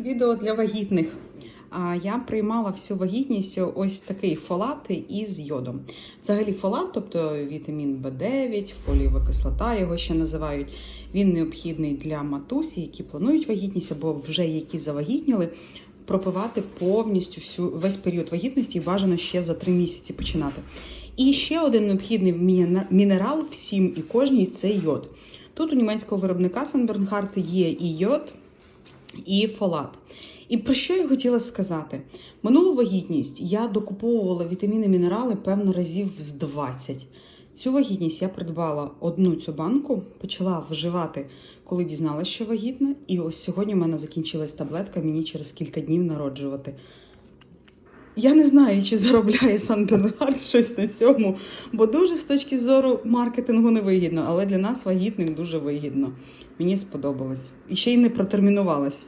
Відео для вагітних. Я приймала всю вагітність ось такий фолат із йодом. Взагалі фолат, тобто вітамін В9, фолієва кислота, його ще називають. Він необхідний для матусі, які планують вагітність або вже які завагітніли. Пропивати повністю всю весь період вагітності і бажано ще за 3 місяці починати. І ще один необхідний мінерал всім і кожній це йод. Тут у німецького виробника Санбернхарт є і йод, і фолат. І про що я хотіла сказати? Минулу вагітність я докуповувала вітаміни мінерали певно разів з 20. Цю вагітність я придбала одну цю банку, почала вживати, коли дізналася, що вагітна. І ось сьогодні в мене закінчилась таблетка, мені через кілька днів народжувати. Я не знаю, чи заробляє Санбернгард щось на цьому, бо дуже з точки зору маркетингу не вигідно, але для нас вагітних дуже вигідно. Мені сподобалось. І ще й не протермінувалась